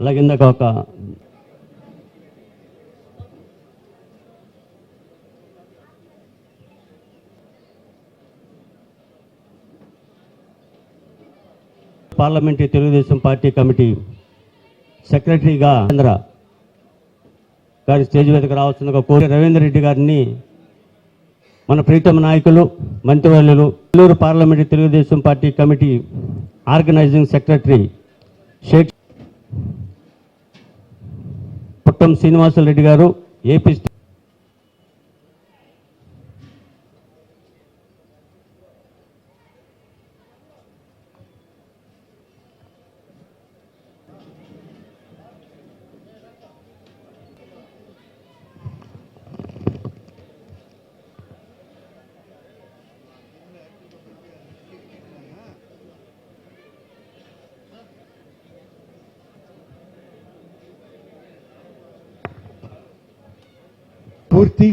అలాగే ఇందాక ఒక పార్లమెంటరీ తెలుగుదేశం పార్టీ కమిటీ సెక్రటరీగా ఆంధ్ర గారి స్టేజ్ మీదకి రావాల్సిందిగా కోరి రవీందర్ రెడ్డి గారిని మన ప్రీతమ నాయకులు మంత్రివర్యులు Nellore parliamentary Telugu Desam party committee organizing secretary Shaik Puttam Srinivasa Reddy గారు ఏపీ స్ఫూర్తి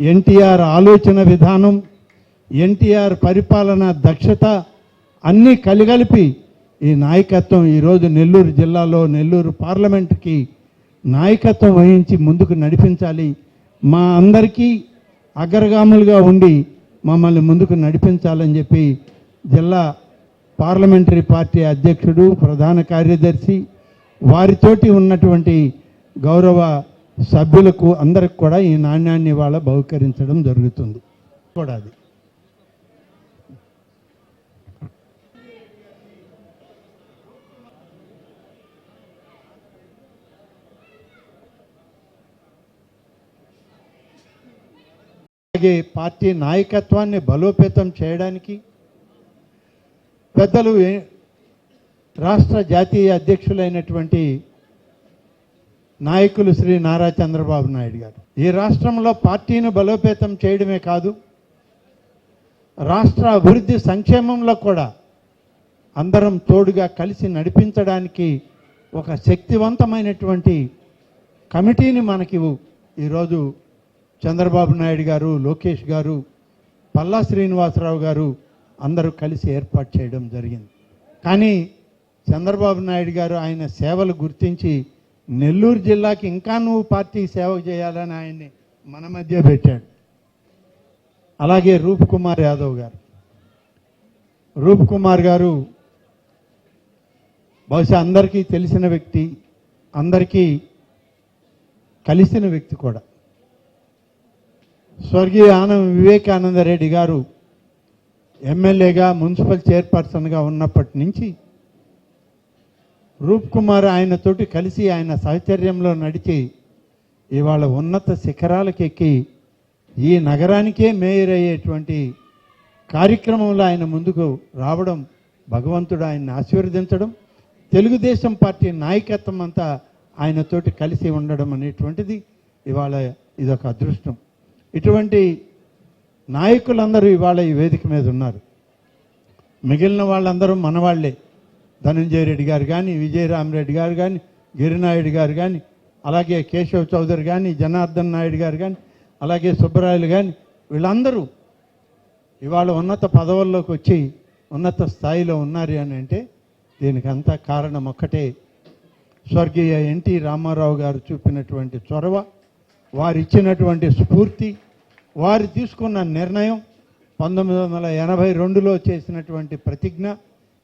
ఎన్టీఆర్ ఆలోచన విధానం ఎన్టీఆర్ పరిపాలన దక్షత అన్నీ కలిగలిపి ఈ నాయకత్వం ఈరోజు నెల్లూరు జిల్లాలో నెల్లూరు పార్లమెంటుకి నాయకత్వం వహించి ముందుకు నడిపించాలి. మా అందరికీ అగ్రగాములుగా ఉండి మమ్మల్ని ముందుకు నడిపించాలని చెప్పి జిల్లా పార్లమెంటరీ పార్టీ అధ్యక్షుడు ప్రధాన కార్యదర్శి వారితోటి ఉన్నటువంటి గౌరవ సభ్యులకు అందరికి కూడా ఈ నాణ్యాన్ని వాళ్ళ బహుకరించడం జరుగుతుంది. కూడా అది. అలాగే పార్టీ నాయకత్వాన్ని బలోపేతం చేయడానికి పెద్దలు రాష్ట్ర జాతీయ అధ్యక్షులైనటువంటి నాయకులు శ్రీ నారా చంద్రబాబు నాయుడు గారు. ఈ రాష్ట్రంలో పార్టీని బలోపేతం చేయడమే కాదు రాష్ట్ర అభివృద్ధి సంక్షేమంలో కూడా అందరం తోడుగా కలిసి నడిపించడానికి ఒక శక్తివంతమైనటువంటి కమిటీని మనకి ఈరోజు చంద్రబాబు నాయుడు గారు లోకేష్ గారు పల్లా శ్రీనివాసరావు గారు అందరూ కలిసి ఏర్పాటు చేయడం జరిగింది. కానీ చంద్రబాబు నాయుడు గారు ఆయన సేవలు గుర్తించి నెల్లూరు జిల్లాకి ఇంకా నువ్వు పార్టీ సేవ చేయాలని ఆయన్ని మన మధ్య పెట్టాడు. అలాగే రూప్ కుమార్ యాదవ్ గారు. రూప్ కుమార్ గారు బహుశా అందరికీ తెలిసిన వ్యక్తి అందరికీ కలిసిన వ్యక్తి కూడా. స్వర్గీయ ఆనం వివేకానంద రెడ్డి గారు ఎమ్మెల్యేగా మున్సిపల్ చైర్పర్సన్గా ఉన్నప్పటి నుంచి రూప్ కుమార్ ఆయనతోటి కలిసి ఆయన సహచర్యంలో నడిచి ఇవాళ ఉన్నత శిఖరాలకు ఎక్కి ఈ నగరానికే మేయర్ అయ్యేటువంటి కార్యక్రమంలో ఆయన ముందుకు రావడం భగవంతుడు ఆయన్ని ఆశీర్వదించడం తెలుగుదేశం పార్టీ నాయకత్వం అంతా ఆయనతోటి కలిసి ఉండడం అనేటువంటిది ఇవాళ ఇదొక అదృష్టం. ఇటువంటి నాయకులందరూ ఇవాళ ఈ వేదిక మీద ఉన్నారు. మిగిలిన వాళ్ళందరూ మనవాళ్ళే. ధనంజయ రెడ్డి గారు కానీ విజయరామరెడ్డి గారు కానీ గిరినాయుడు గారు కానీ అలాగే కేశవ్ చౌదరి కానీ జనార్దన్ నాయుడు గారు కానీ అలాగే సుబ్బరాయలు కానీ వీళ్ళందరూ ఇవాళ ఉన్నత పదవుల్లోకి వచ్చి ఉన్నత స్థాయిలో ఉన్నారు అని అంటే దీనికి అంతా కారణం ఒక్కటే. స్వర్గీయ ఎన్టీ రామారావు గారు చూపినటువంటి చొరవ వారిచ్చినటువంటి స్ఫూర్తి వారు తీసుకున్న నిర్ణయం పంతొమ్మిది వందల ఎనభై రెండులో చేసినటువంటి ప్రతిజ్ఞ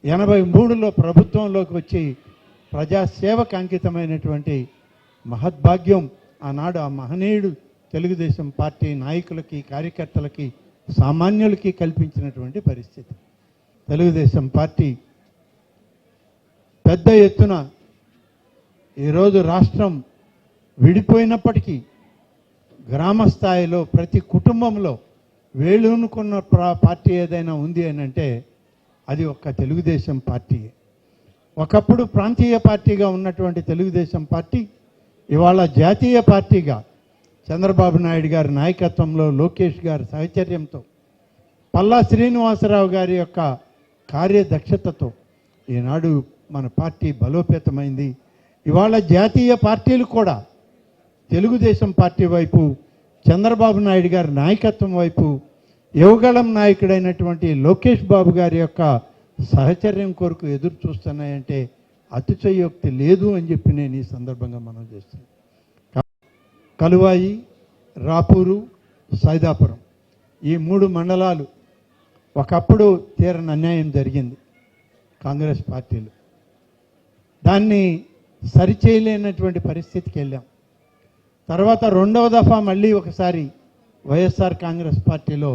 ఎనభై మూడులో ప్రభుత్వంలోకి వచ్చి ప్రజాసేవకు అంకితమైనటువంటి మహద్భాగ్యం ఆనాడు ఆ మహనీయుడు తెలుగుదేశం పార్టీ నాయకులకి కార్యకర్తలకి సామాన్యులకి కల్పించినటువంటి పరిస్థితి. తెలుగుదేశం పార్టీ పెద్ద ఎత్తున ఈరోజు రాష్ట్రం విడిపోయినప్పటికీ గ్రామ స్థాయిలో ప్రతి కుటుంబంలో వేలునుకున్న పార్టీ ఏదైనా ఉంది అని అంటే అది ఒక తెలుగుదేశం పార్టీ. ఒకప్పుడు ప్రాంతీయ పార్టీగా ఉన్నటువంటి తెలుగుదేశం పార్టీ ఇవాళ జాతీయ పార్టీగా చంద్రబాబు నాయుడు గారి నాయకత్వంలో లోకేష్ గారి సహచర్యంతో పల్లా శ్రీనివాసరావు గారి యొక్క కార్యదక్షతతో ఈనాడు మన పార్టీ బలోపేతమైంది. ఇవాళ జాతీయ పార్టీలు కూడా తెలుగుదేశం పార్టీ వైపు చంద్రబాబు నాయుడు గారి నాయకత్వం వైపు యువగళం నాయకుడైనటువంటి లోకేష్ బాబు గారి యొక్క సహచర్యం కొరకు ఎదురు చూస్తున్నాయంటే అతిశయోక్తి లేదు అని చెప్పి నేను ఈ సందర్భంగా మనం చేస్తున్నాను. కలువాయి రాపూరు సైదాపురం ఈ మూడు మండలాలు ఒకప్పుడు తీరని అన్యాయం జరిగింది కాంగ్రెస్ పార్టీలు. దాన్ని సరిచేయలేనటువంటి పరిస్థితికి వెళ్ళాం. తర్వాత రెండవ దఫా మళ్ళీ ఒకసారి వైఎస్ఆర్ కాంగ్రెస్ పార్టీలో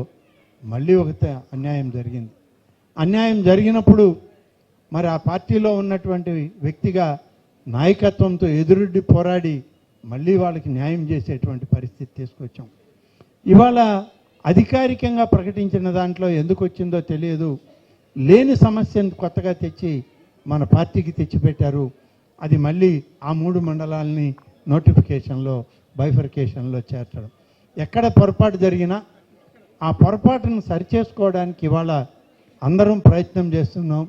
మళ్ళీ ఒక అన్యాయం జరిగింది. అన్యాయం జరిగినప్పుడు మరి ఆ పార్టీలో ఉన్నటువంటి వ్యక్తిగా నాయకత్వంతో ఎదురుడ్డి పోరాడి మళ్ళీ వాళ్ళకి న్యాయం చేసేటువంటి పరిస్థితి తీసుకొచ్చాం. ఇవాళ అధికారికంగా ప్రకటించిన దాంట్లో ఎందుకు వచ్చిందో తెలియదు. లేని సమస్యను కొత్తగా తెచ్చి మన పార్టీకి తెచ్చిపెట్టారు. అది మళ్ళీ ఆ మూడు మండలాలని నోటిఫికేషన్లో బైఫర్కేషన్లో చేర్చడం. ఎక్కడ పొరపాటు జరిగినా ఆ పొరపాటును సరిచేసుకోవడానికి ఇవాళ అందరం ప్రయత్నం చేస్తున్నాం.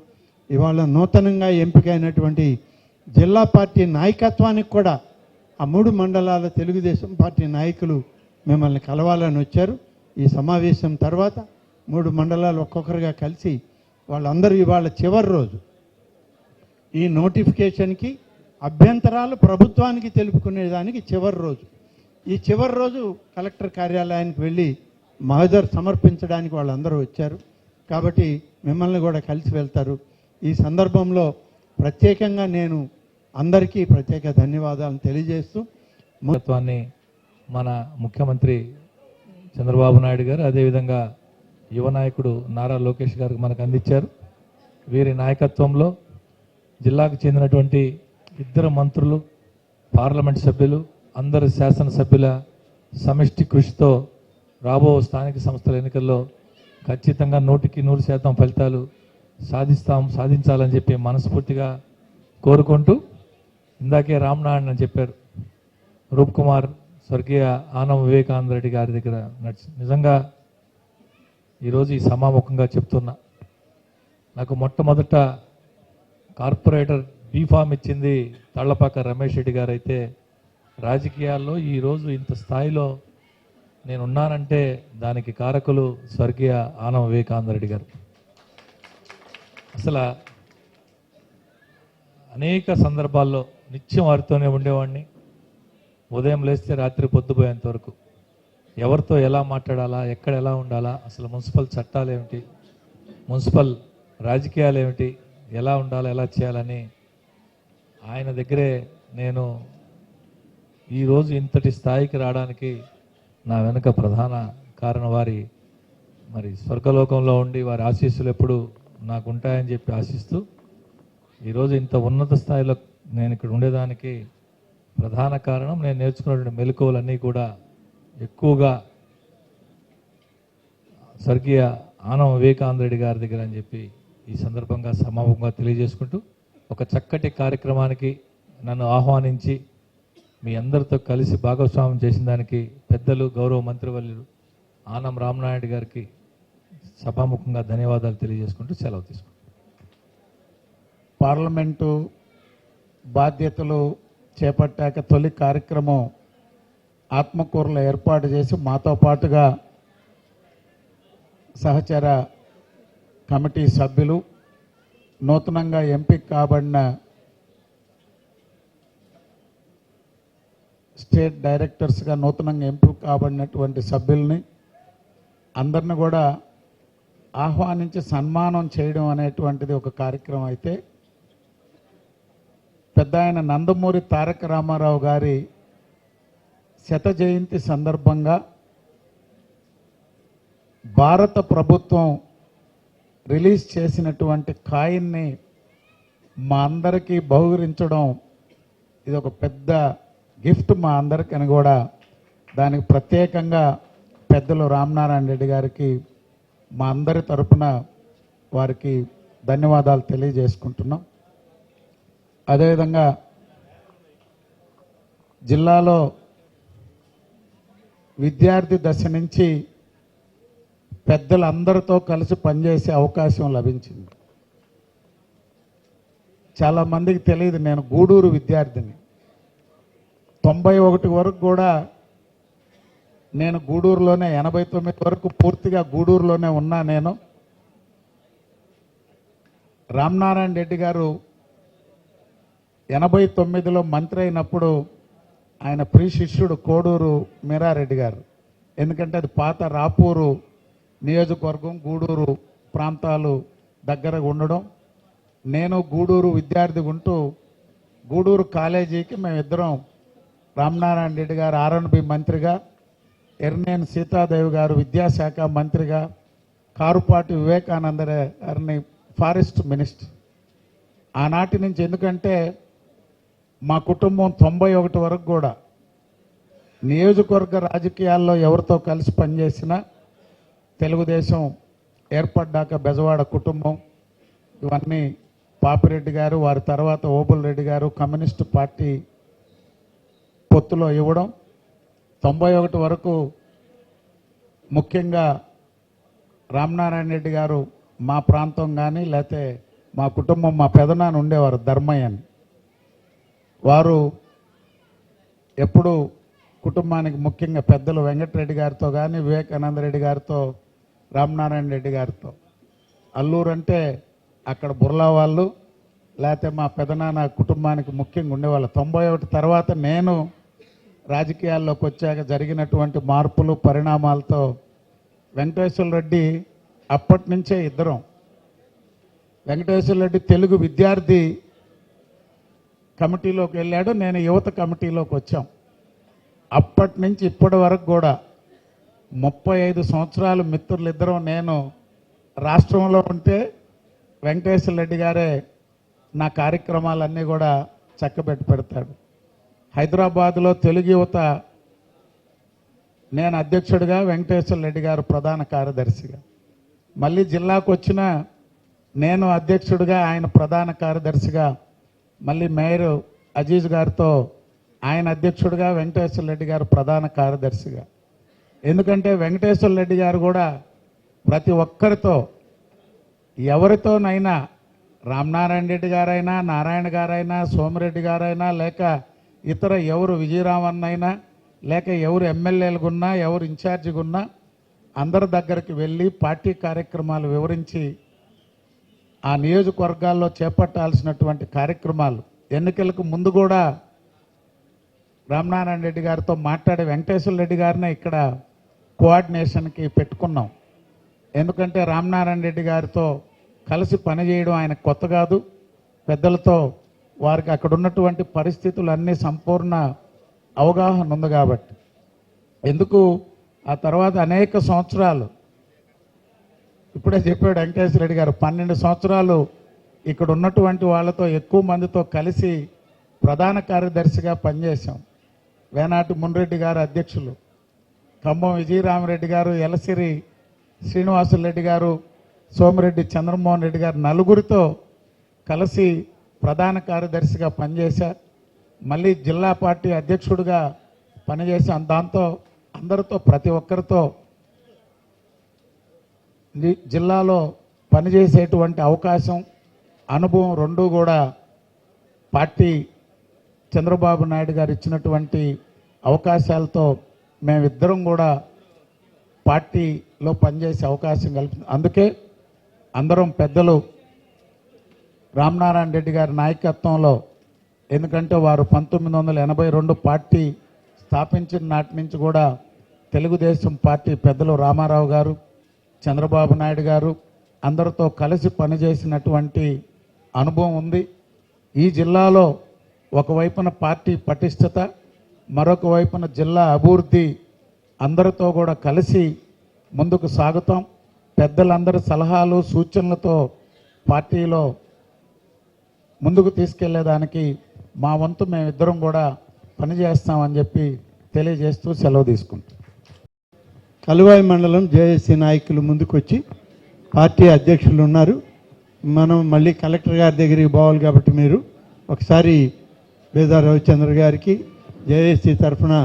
ఇవాళ నూతనంగా ఎంపికైనటువంటి జిల్లా పార్టీ నాయకత్వానికి కూడా ఆ మూడు మండలాల తెలుగుదేశం పార్టీ నాయకులు మిమ్మల్ని కలవాలని వచ్చారు. ఈ సమావేశం తర్వాత మూడు మండలాలు ఒక్కొక్కరుగా కలిసి వాళ్ళందరూ ఇవాళ చివరి రోజు. ఈ నోటిఫికేషన్కి అభ్యంతరాలు ప్రభుత్వానికి తెలుపుకునేదానికి చివరి రోజు. ఈ చివరి రోజు కలెక్టర్ కార్యాలయానికి వెళ్ళి మహజర్ సమర్పించడానికి వాళ్ళందరూ వచ్చారు. కాబట్టి మిమ్మల్ని కూడా కలిసి వెళ్తారు. ఈ సందర్భంలో ప్రత్యేకంగా నేను అందరికీ ప్రత్యేక ధన్యవాదాలు తెలియజేస్తూ మహత్వాన్ని మన ముఖ్యమంత్రి చంద్రబాబు నాయుడు గారు అదేవిధంగా యువ నాయకుడు నారా లోకేష్ గారికి మనకు అందించారు. వీరి నాయకత్వంలో జిల్లాకు చెందినటువంటి ఇద్దరు మంత్రులు పార్లమెంట్ సభ్యులు అందరు శాసనసభ్యుల సమిష్టి కృషితో రాబో స్థానిక సంస్థల ఎన్నికల్లో ఖచ్చితంగా నూటికి నూరు శాతం ఫలితాలు సాధిస్తాం సాధించాలని చెప్పి మనస్ఫూర్తిగా కోరుకుంటూ ఇందాకే రామ్నారాయణ అని చెప్పారు. రూప్ కుమార్ స్వర్గీయ ఆనం వివేకానంద రెడ్డి గారి దగ్గర నడిచి నిజంగా ఈరోజు ఈ సమాముఖంగా చెప్తున్నా. నాకు మొట్టమొదట కార్పొరేటర్ బీఫామ్ ఇచ్చింది తళ్ళపాక రమేష్ రెడ్డి గారు అయితే రాజకీయాల్లో ఈరోజు ఇంత స్థాయిలో నేను ఉన్నానంటే దానికి కారకులు స్వర్గీయ ఆనం వివేకాందరెడ్డి గారు. అసలు అనేక సందర్భాల్లో నిత్యం వారితోనే ఉండేవాడిని ఉదయం లేస్తే రాత్రి పొద్దుపోయేంత వరకు ఎవరితో ఎలా మాట్లాడాలా ఎక్కడ ఎలా ఉండాలా అసలు మున్సిపల్ చట్టాలు ఏమిటి మున్సిపల్ రాజకీయాలు ఏమిటి ఎలా ఉండాలా ఎలా చేయాలని ఆయన దగ్గరే నేను ఈరోజు ఇంతటి స్థాయికి రావడానికి నా వెనుక ప్రధాన కారణం వారి మరి స్వర్గలోకంలో ఉండి వారి ఆశీస్సులు ఎప్పుడు నాకు ఉంటాయని చెప్పి ఆశిస్తూ ఈరోజు ఇంత ఉన్నత స్థాయిలో నేను ఇక్కడ ఉండేదానికి ప్రధాన కారణం నేను నేర్చుకున్నటువంటి మెలకువలన్నీ కూడా ఎక్కువగా స్వర్గీయ ఆనం వివేకానంద రెడ్డి గారి దగ్గర అని చెప్పి ఈ సందర్భంగా సమాపంగా తెలియజేసుకుంటూ ఒక చక్కటి కార్యక్రమానికి నన్ను ఆహ్వానించి మీ అందరితో కలిసి భాగస్వామ్యం చేసిన దానికి పెద్దలు గౌరవ మంత్రివర్యులు ఆనం రామనాయుడు గారికి సభాముఖంగా ధన్యవాదాలు తెలియజేసుకుంటూ సెలవు తీసుకుంటాం పార్లమెంటు బాధ్యతలు చేపట్టాక తొలి కార్యక్రమం ఆత్మకూరలో ఏర్పాటు చేసి మాతో పాటుగా సహచర కమిటీ సభ్యులు నూతనంగా ఎంపిక కాబడిన స్టేట్ డైరెక్టర్స్గా నూతనంగా ఎంపిక కాబడినటువంటి సభ్యుల్ని అందరిని కూడా ఆహ్వానించి సన్మానం చేయడం అనేటువంటిది ఒక కార్యక్రమం అయితే పెద్ద ఆయన నందమూరి తారక రామారావు గారి శత జయంతి సందర్భంగా భారత ప్రభుత్వం రిలీజ్ చేసినటువంటి కాయిన్ని మా అందరికీ బహుకరించడం ఇది ఒక పెద్ద గిఫ్ట్ మా అందరికని కూడా దానికి ప్రత్యేకంగా పెద్దలు రామనారాయణ రెడ్డి గారికి మా అందరి తరపున వారికి ధన్యవాదాలు తెలియజేసుకుంటున్నాం. అదేవిధంగా జిల్లాలో విద్యార్థి దశ నుంచి పెద్దలందరితో కలిసి పనిచేసే అవకాశం లభించింది. చాలా మందికి తెలియదు నేను గూడూరు విద్యార్థిని. తొంభై ఒకటి వరకు కూడా నేను గూడూరులోనే ఎనభై తొమ్మిది వరకు పూర్తిగా గూడూరులోనే ఉన్నా నేను. రామనారాయణ రెడ్డి గారు ఎనభై తొమ్మిదిలో మంత్రి అయినప్పుడు ఆయన ప్రీ శిష్యుడు కోడూరు మీరారెడ్డి గారు. ఎందుకంటే అది పాత రాపూరు నియోజకవర్గం గూడూరు ప్రాంతాలు దగ్గరగా ఉండడం. నేను గూడూరు విద్యార్థి ఉంటూ గూడూరు కాలేజీకి మేమిద్దరం రామనారాయణ రెడ్డి గారు ఆర్ఎన్బి మంత్రిగా ఎర్నేని సీతాదేవి గారు విద్యాశాఖ మంత్రిగా కారుపాటి వివేకానంద గారిని ఫారెస్ట్ మినిస్టర్. ఆనాటి నుంచి ఎందుకంటే మా కుటుంబం తొంభై ఒకటి వరకు కూడా నియోజకవర్గ రాజకీయాల్లో ఎవరితో కలిసి పనిచేసినా తెలుగుదేశం ఏర్పడ్డాక బెజవాడ కుటుంబం ఇవన్నీ పాపిరెడ్డి గారు వారి తర్వాత ఓబుల్ రెడ్డి గారు కమ్యూనిస్టు పార్టీ పొత్తులో ఇవ్వడం తొంభై ఒకటి వరకు ముఖ్యంగా రామనారాయణ రెడ్డి గారు మా ప్రాంతం కానీ లేకపోతే మా కుటుంబం మా పెదనాన్న ఉండేవారు ధర్మయ్య అని. వారు ఎప్పుడు కుటుంబానికి ముఖ్యంగా పెద్దలు వెంకటరెడ్డి గారితో కానీ వివేకానంద రెడ్డి గారితో రామనారాయణ రెడ్డి గారితో. అల్లూరు అంటే అక్కడ బుర్లా వాళ్ళు లేకపోతే మా పెదనాన్న కుటుంబానికి ముఖ్యంగా ఉండేవాళ్ళు. తొంభై ఒకటి తర్వాత నేను రాజకీయాల్లోకి వచ్చాక జరిగినటువంటి మార్పులు పరిణామాలతో వెంకటేశ్వర రెడ్డి అప్పటి నుంచే ఇద్దరం. వెంకటేశ్వర రెడ్డి తెలుగు విద్యార్థి కమిటీలోకి వెళ్ళాడు నేను యువత కమిటీలోకి వచ్చాం. అప్పటి నుంచి ఇప్పటి వరకు కూడా ముప్పై ఐదు సంవత్సరాలు మిత్రులిద్దరం నేను రాష్ట్రంలో ఉంటే వెంకటేశ్వర రెడ్డి గారే నా కార్యక్రమాలన్నీ కూడా చక్కబెట్టి పెడతాడు. హైదరాబాద్లో తెలుగు యువత నేను అధ్యక్షుడిగా వెంకటేశ్వర రెడ్డి గారు ప్రధాన కార్యదర్శిగా. మళ్ళీ జిల్లాకు వచ్చిన నేను అధ్యక్షుడిగా ఆయన ప్రధాన కార్యదర్శిగా మళ్ళీ మేయర్ అజీజ్ గారితో ఆయన అధ్యక్షుడిగా వెంకటేశ్వర రెడ్డి గారు ప్రధాన కార్యదర్శిగా. ఎందుకంటే వెంకటేశ్వర రెడ్డి గారు కూడా ప్రతి ఒక్కరితో ఎవరితోనైనా రామనారాయణ రెడ్డి గారైనా నారాయణ గారైనా సోమిరెడ్డి గారైనా లేక ఇతర ఎవరు విజయరామన్నైనా లేక ఎవరు ఎమ్మెల్యేలుగున్నా ఎవరు ఇన్ఛార్జిగున్నా అందరి దగ్గరికి వెళ్ళి పార్టీ కార్యక్రమాలు వివరించి ఆ నియోజకవర్గాల్లో చేపట్టాల్సినటువంటి కార్యక్రమాలు. ఎన్నికలకు ముందు కూడా రామనారాయణ రెడ్డి గారితో మాట్లాడే వెంకటేశ్వర రెడ్డి గారినే ఇక్కడ కోఆర్డినేషన్కి పెట్టుకున్నాం. ఎందుకంటే రామనారాయణ రెడ్డి గారితో కలిసి పనిచేయడం ఆయన కొత్త కాదు. పెద్దలతో వారికి అక్కడ ఉన్నటువంటి పరిస్థితులు అన్నీ సంపూర్ణ అవగాహన ఉంది కాబట్టి. ఎందుకు? ఆ తర్వాత అనేక సంవత్సరాలు ఇప్పుడే చెప్పాడు వెంకటేశ్వర రెడ్డి గారు పన్నెండు సంవత్సరాలు ఇక్కడ ఉన్నటువంటి వాళ్ళతో ఎక్కువ మందితో కలిసి ప్రధాన కార్యదర్శిగా పనిచేశాం. వేనాటి మున్రెడ్డి గారు అధ్యక్షులు ఖమ్మం విజయరామరెడ్డి గారు ఎలసిరి శ్రీనివాసులరెడ్డి గారు సోమిరెడ్డి చంద్రమోహన్ రెడ్డి గారు నలుగురితో కలిసి ప్రధాన కార్యదర్శిగా పనిచేశా. మళ్ళీ జిల్లా పార్టీ అధ్యక్షుడిగా పనిచేశాను దాంతో అందరితో ప్రతి ఒక్కరితో జిల్లాలో పనిచేసేటువంటి అవకాశం అనుభవం రెండూ కూడా పార్టీ చంద్రబాబు నాయుడు గారు ఇచ్చినటువంటి అవకాశాలతో మేమిద్దరం కూడా పార్టీలో పనిచేసే అవకాశం కల్పి అందుకే అందరం పెద్దలు రామనారాయణ రెడ్డి గారి నాయకత్వంలో ఎందుకంటే వారు పంతొమ్మిది వందల ఎనభై రెండు పార్టీ స్థాపించిన నాటి నుంచి కూడా తెలుగుదేశం పార్టీ పెద్దలు రామారావు గారు చంద్రబాబు నాయుడు గారు అందరితో కలిసి పనిచేసినటువంటి అనుభవం ఉంది. ఈ జిల్లాలో ఒకవైపున పార్టీ పటిష్టత మరొక వైపున జిల్లా అభివృద్ధి అందరితో కూడా కలిసి ముందుకు సాగుతాం. పెద్దలందరి సలహాలు సూచనలతో పార్టీలో ముందుకు తీసుకెళ్ళేదానికి మా వంతు మేమిద్దరం కూడా పనిచేస్తామని చెప్పి తెలియజేస్తూ సెలవు తీసుకుంటాం. కలువాయి మండలం జేఏసీ నాయకులు ముందుకొచ్చి పార్టీ అధ్యక్షులు ఉన్నారు. మనం మళ్ళీ కలెక్టర్ గారి దగ్గరికి పోవాలి కాబట్టి మీరు ఒకసారి బేదా రవిచంద్ర గారికి జేఏసీ తరఫున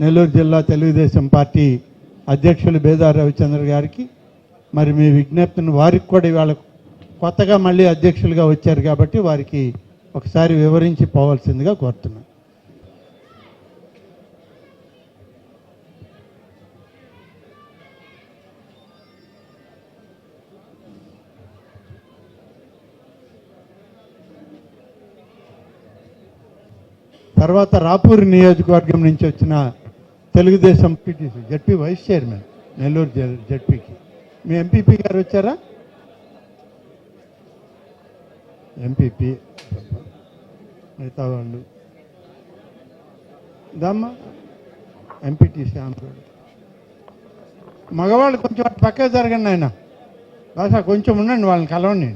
నెల్లూరు జిల్లా తెలుగుదేశం పార్టీ అధ్యక్షులు బేదా రవిచంద్ర గారికి మరి మీ విజ్ఞప్తిని వారికి కూడా ఇవాళ కొత్తగా మళ్ళీ అధ్యక్షులుగా వచ్చారు కాబట్టి వారికి ఒకసారి వివరించి పోవాల్సిందిగా కోరుతున్నాను. తర్వాత రాపూర్ నియోజకవర్గం నుంచి వచ్చిన Telugu Desam PTC ZP vice chairman Nellore జడ్పీకి. మీ ఎంపీపీ గారు వచ్చారా? ఎంపీపీ మిగతా వాళ్ళు దమ్మా ఎంపీటీ శ్యామ్ మగవాళ్ళు కొంచెం అటు పక్కే జరగండి ఆయన. భాష కొంచెం ఉండండి వాళ్ళని కలవండి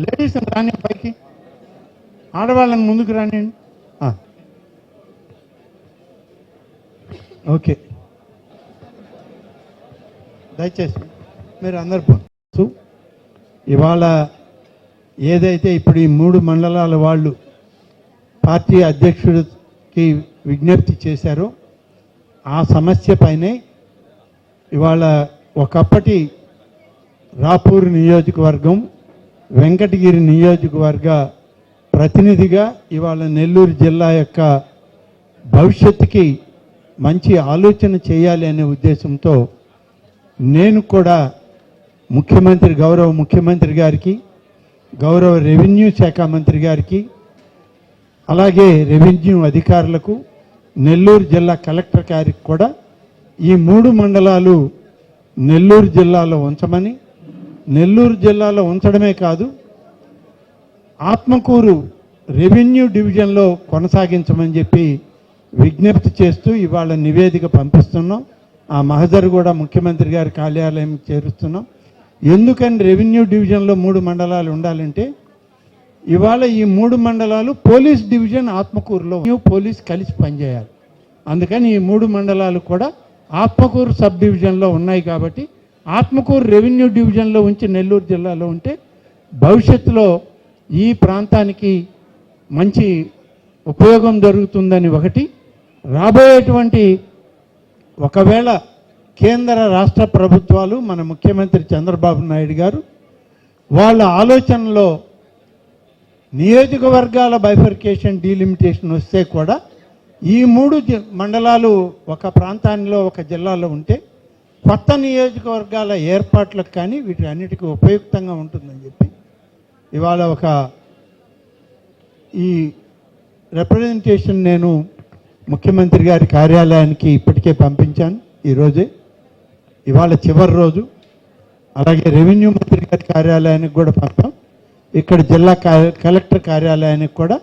లేడీస్ రాని పైకి. ఆడవాళ్ళని ముందుకు రానియండి. ఓకే. దయచేసి మీరు అందరు ఇవాళ ఏదైతే ఇప్పుడు ఈ మూడు మండలాల వాళ్ళు పార్టీ అధ్యక్షుడికి విజ్ఞప్తి చేశారో ఆ సమస్య పైనే ఇవాళ ఒకప్పటి రాపూర్ నియోజకవర్గం వెంకటగిరి నియోజకవర్గ ప్రతినిధిగా ఇవాళ నెల్లూరు జిల్లా యొక్క భవిష్యత్తుకి మంచి ఆలోచన చేయాలి అనే ఉద్దేశంతో నేను కూడా ముఖ్యమంత్రి గౌరవ ముఖ్యమంత్రి గారికి గౌరవ రెవెన్యూ శాఖ మంత్రి గారికి అలాగే రెవెన్యూ అధికారులకు నెల్లూరు జిల్లా కలెక్టర్ గారికి కూడా ఈ మూడు మండలాలు నెల్లూరు జిల్లాలో ఉంచమని నెల్లూరు జిల్లాలో ఉంచడమే కాదు ఆత్మకూరు రెవెన్యూ డివిజన్లో కొనసాగించమని చెప్పి విజ్ఞప్తి చేస్తూ ఇవాళ నివేదిక పంపిస్తున్నాం. ఆ మహజర్ కూడా ముఖ్యమంత్రి గారి కార్యాలయం చేరుస్తున్నాం. ఎందుకని రెవెన్యూ డివిజన్లో మూడు మండలాలు ఉండాలంటే ఇవాళ ఈ మూడు మండలాలు పోలీస్ డివిజన్ ఆత్మకూరులో పోలీస్ కలిసి పనిచేయాలి. అందుకని ఈ మూడు మండలాలు కూడా ఆత్మకూరు సబ్ డివిజన్లో ఉన్నాయి కాబట్టి ఆత్మకూరు రెవెన్యూ డివిజన్లో ఉంచి నెల్లూరు జిల్లాలో ఉంటే భవిష్యత్తులో ఈ ప్రాంతానికి మంచి ఉపయోగం జరుగుతుందని ఒకటి. రాబోయేటువంటి ఒకవేళ కేంద్ర రాష్ట్ర ప్రభుత్వాలు మన ముఖ్యమంత్రి చంద్రబాబు నాయుడు గారు వాళ్ళ ఆలోచనలో నియోజకవర్గాల బైఫర్కేషన్ డీలిమిటేషన్ వస్తే కూడా ఈ మూడు మండలాలు ఒక ప్రాంతాల్లో ఒక జిల్లాలో ఉంటే కొత్త నియోజకవర్గాల ఏర్పాట్లకు కానీ వీటి అన్నిటికీ ఉపయుక్తంగా ఉంటుందని చెప్పి ఇవాళ ఒక ఈ రిప్రజెంటేషన్ నేను ముఖ్యమంత్రి గారి కార్యాలయానికి ఇప్పటికే పంపించాను. ఈరోజే ఇవాళ చివరి రోజు అలాగే రెవెన్యూ మంత్రి గారి కార్యాలయానికి కూడా పంపాం. ఇక్కడ జిల్లా కలెక్టర్ కార్యాలయానికి కూడా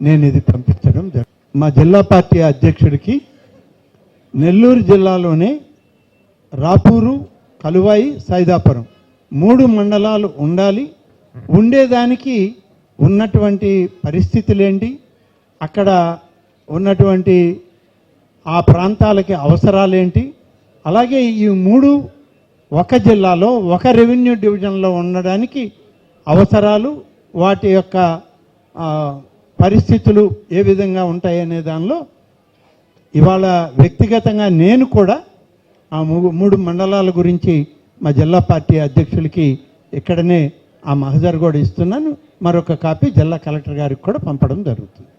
నేను ఇది పంపించడం జరిగింది మా జిల్లా పార్టీ అధ్యక్షుడికి నెల్లూరు జిల్లాలోనే రాపూరు కలువాయి సైదాపురం మూడు మండలాలు ఉండాలి. ఉండేదానికి ఉన్నటువంటి పరిస్థితులేంటి? అక్కడ ఉన్నటువంటి ఆ ప్రాంతాలకి అవసరాలేంటి? అలాగే ఈ మూడు ఒక జిల్లాలో ఒక రెవెన్యూ డివిజన్లో ఉండడానికి అవసరాలు వాటి యొక్క పరిస్థితులు ఏ విధంగా ఉంటాయనే దానిలో ఇవాళ వ్యక్తిగతంగా నేను కూడా ఆ మూడు మండలాల గురించి మా జిల్లా పార్టీ అధ్యక్షులకి ఇక్కడనే ఆ మహజర్ కూడా ఇస్తున్నాను. మరొక కాపీ జిల్లా కలెక్టర్ గారికి కూడా పంపడం జరుగుతుంది.